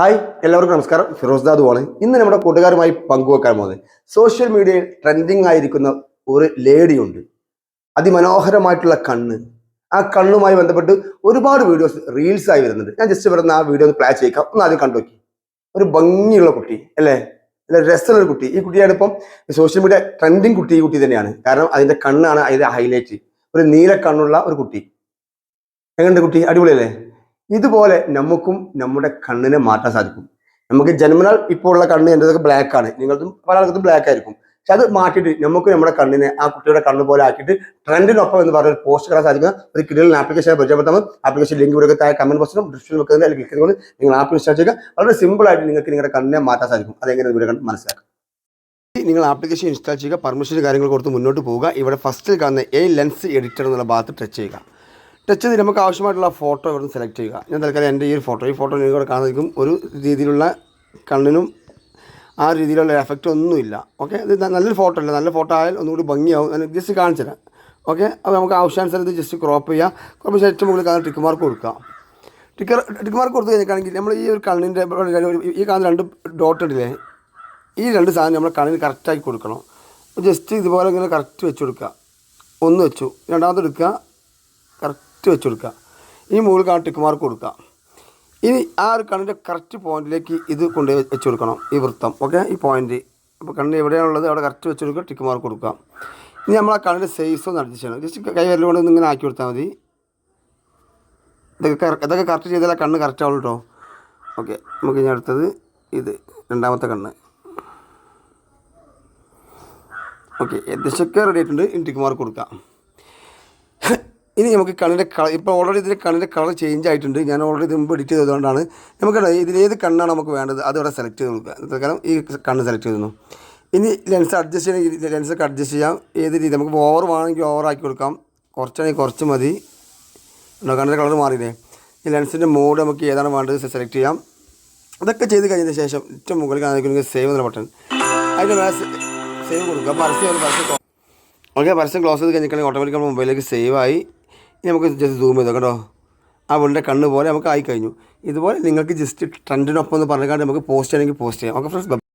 Hi എല്ലാവർക്കും നമസ്കാരം. ഫിറോസ് ദാദുവാണ് ഇന്ന് നമ്മുടെ കൂട്ടുകാരുമായി പങ്കുവെക്കാൻ പോകുന്നത് സോഷ്യൽ മീഡിയയിൽ ട്രെൻഡിങ് ആയിരിക്കുന്ന ഒരു ലേഡിയുണ്ട് അതിമനോഹരമായിട്ടുള്ള കണ്ണ്. ആ കണ്ണുമായി ബന്ധപ്പെട്ട് ഒരുപാട് വീഡിയോസ് റീൽസ് ആയി വരുന്നുണ്ട്. ഞാൻ ജസ്റ്റ് ഇവിടെ ആ വീഡിയോ ഒന്ന് പ്ലേ ചെയ്യിക്കാം. ഒന്ന് ആദ്യം കണ്ടു നോക്കി. ഒരു ഭംഗിയുള്ള കുട്ടി അല്ലേ? അല്ല രസമുള്ള കുട്ടി. ഈ കുട്ടിയാണ് ഇപ്പം സോഷ്യൽ മീഡിയ ട്രെൻഡിങ് കുട്ടി ഈ കുട്ടി തന്നെയാണ്. കാരണം അതിന്റെ കണ്ണാണ് അതിന്റെ ഹൈലൈറ്റ് ഒരു നീല കണ്ണുള്ള ഒരു കുട്ടി. എങ്ങനെയുണ്ട് കുട്ടി? അടിപൊളിയല്ലേ? ഇതുപോലെ നമുക്കും നമ്മുടെ കണ്ണിനെ മാറ്റാൻ സാധിക്കും. നമുക്ക് ജന്മനാൽ ഇപ്പോൾ ഉള്ള കണ്ണ് എന്റെതൊക്കെ ബ്ലാക്ക് ആണ്. നിങ്ങൾക്കും പല ആൾക്കും ബ്ലാക്ക് ആയിരിക്കും. പക്ഷെ അത് മാറ്റിയിട്ട് നമുക്ക് നമ്മുടെ കണ്ണിനെ ആ കുട്ടിയുടെ കണ്ണ് പോലെ ആക്കിയിട്ട് ട്രെൻഡിനൊപ്പം എന്ന് പറഞ്ഞ പോസ്റ്റ് കാണാൻ സാധിക്കുന്ന ഒരു കിടിലൻ ആപ്ലിക്കേഷൻ പരിചയപ്പെടുത്താം ആപ്ലിക്കേഷൻ ലിങ്ക് ഇവിടെ താഴെ കമന്റ് ബോക്സിലും ഡിസ്ക്രിപ്ഷനിൽ വെക്കുന്നത് അല്ലെങ്കിൽ ക്ലിക്ക് ചെയ്തുകൊണ്ട് നിങ്ങൾ ആപ്പ് ഇൻസ്റ്റാൾ ചെയ്യുക. വളരെ സിമ്പിൾ ആയിട്ട് നിങ്ങൾക്ക് നിങ്ങളുടെ കണ്ണിനെ മാറ്റാൻ സാധിക്കും. അതെങ്ങനെ ഇവിടെ കണ്ട് മനസ്സിലാക്കാം. നിങ്ങൾ ആപ്ലിക്കേഷൻ ഇൻസ്റ്റാൾ ചെയ്യുക പെർമിഷൻ കാര്യങ്ങൾ കൊടുത്ത് മുന്നോട്ട് പോവുക. ഇവിടെ ഫസ്റ്റിൽ കാണുന്ന എ ലെൻസ് എഡിറ്റർ എന്നുള്ള ഭാഗത്ത് ടച്ച് ചെയ്യുക. ടച്ച് ചെയ്ത് നമുക്ക് ആവശ്യമായിട്ടുള്ള ഫോട്ടോ ഇവിടെ സെലക്ട് ചെയ്യുക. ഞാൻ തൽക്കാലം എന്റെ ഈ ഒരു ഫോട്ടോ ഈ ഫോട്ടോ നിങ്ങൾ കാണാതിരിക്കും ഒരു രീതിയിലുള്ള കണ്ണിനും ആ രീതിയിലുള്ള എഫക്റ്റ് ഒന്നുമില്ല ഓക്കെ ഇത് നല്ലൊരു ഫോട്ടോ അല്ല. നല്ല ഫോട്ടോ ആയാൽ ഒന്നുകൂടി ഭംഗിയാവും. ജസ്റ്റ് കാണിച്ചു തരാം. ഓക്കെ അപ്പോൾ നമുക്ക് ആവശ്യാനുസരണം ഇത് ജസ്റ്റ് ക്രോപ്പ് ചെയ്യാം. ക്രോപ്പ് ചെയ്ത് ഏറ്റവും മുകളിൽ കാണാൻ ടിക്ക് മാർക്ക് കൊടുക്കുക ടിക്കർ ടിക്ക് മാർക്ക് കൊടുത്തു കഴിഞ്ഞിട്ടാണെങ്കിൽ നമ്മൾ ഈ ഒരു കണ്ണിന്റെ ഈ കാണുന്ന രണ്ട് ഡോട്ട് ഇടില്ലേ ഈ രണ്ട് സാധനം നമ്മൾ കണ്ണിന് കറക്റ്റാക്കി കൊടുക്കണം. ജസ്റ്റ് ഇതുപോലെ ഇങ്ങനെ കറക്റ്റ് വെച്ച് കൊടുക്കുക. ഒന്ന് വെച്ചു. രണ്ടാമത് എടുക്കുക. കറക്റ്റ് വെച്ച് കൊടുക്കുക ഈ മുകളിൽ കാണാൻ ടിക്ക് മാർക്ക് കൊടുക്കുക. ഇനി ആ ഒരു കണ്ണിന്റെ കറക്റ്റ് പോയിന്റിലേക്ക് ഇത് കൊണ്ട് വെച്ച് കൊടുക്കണം ഈ വൃത്തം. ഓക്കെ ഈ പോയിന്റ് അപ്പോൾ കണ്ണ് എവിടെയാണുള്ളത്? അവിടെ കറക്റ്റ് വെച്ച് കൊടുക്കുക ടിക്ക് മാർക്ക് കൊടുക്കുക. ഇനി നമ്മൾ ആ കണ്ണിന്റെ സൈസ് ഒന്ന് അഡ്ജസ്റ്റ് ചെയ്യണം. ജസ്റ്റ് കൈ വരലുകൊണ്ട് ഒന്ന് ഇങ്ങനെ ആക്കി കൊടുത്താൽ മതി. ഇതൊക്കെ ഇതൊക്കെ കറക്റ്റ് ചെയ്താൽ കണ്ണ് കറക്റ്റ് ആവുള്ളൂ കേട്ടോ ഓക്കെ നമുക്ക് ഇനി അടുത്തത് ഇത് രണ്ടാമത്തെ കണ്ണ്. ഓക്കെ ഏകദേശമൊക്കെ റെഡി ആയിട്ടുണ്ട്. ടിക്ക് മാർക്ക് കൊടുക്കാം ഇനി നമുക്ക് കണ്ണിന്റെ കളർ ഇപ്പോൾ ഓൾറെഡി ഇതിന്റെ കണ്ണിന്റെ കളർ ചേഞ്ച് ആയിട്ടുണ്ട്. ഞാൻ ഓൾറെഡി ഇത് മുമ്പ് എഡിറ്റ് ചെയ്തതുകൊണ്ടാണ്. നമുക്ക് ഇതിലേത് കണ്ണാണ് നമുക്ക് വേണ്ടത്? അതവിടെ സെലക്ട് ചെയ്ത് കൊടുക്കുക. കാരണം ഈ കണ്ണ് സെലക്ട് ചെയ്യുന്നു ഇനി ലെൻസ് അഡ്ജസ്റ്റ് ചെയ്യണമെങ്കിൽ ലെൻസൊക്കെ അഡ്ജസ്റ്റ് ചെയ്യാം. ഏത് രീതി? നമുക്ക് ഓവർ വേണമെങ്കിൽ ഓവർ ആക്കി കൊടുക്കാം. കുറച്ചാണെങ്കിൽ കുറച്ച് മതി. കണ്ണിന്റെ കളർ മാറിയില്ലേ? ഈ ലെൻസിന്റെ മോഡ് നമുക്ക് ഏതാണ് വേണ്ടത് സെലക്ട് ചെയ്യാം. അതൊക്കെ ചെയ്ത് കഴിഞ്ഞതിന് ശേഷം ഏറ്റവും മുകളിൽ കാണിക്കുന്നത് സേവ് എന്ന ബട്ടൺ അതിന്റെ മേലെ സേവ് കൊടുക്കുക. പരസ്യം പരസ്യം ഓക്കെ പരസ്യം ക്ലോസ് ചെയ്ത് കഴിഞ്ഞിട്ടുണ്ടെങ്കിൽ ഓട്ടോമാറ്റിക്കൽ മൊബൈലിലേക്ക് സേവ് ആയി. നമുക്ക് ജസ്റ്റ് സൂം ചെയ്തോ കേട്ടോ ആ വീടിന്റെ കണ്ണ് പോലെ നമുക്ക് ആയി കഴിഞ്ഞു ഇതുപോലെ നിങ്ങൾക്ക് ജസ്റ്റ് ട്രെൻഡിനൊപ്പം എന്ന് പറഞ്ഞാൽ നമുക്ക് പോസ്റ്റ് ചെയ്യണമെങ്കിൽ പോസ്റ്റ് ചെയ്യാം. Okay friends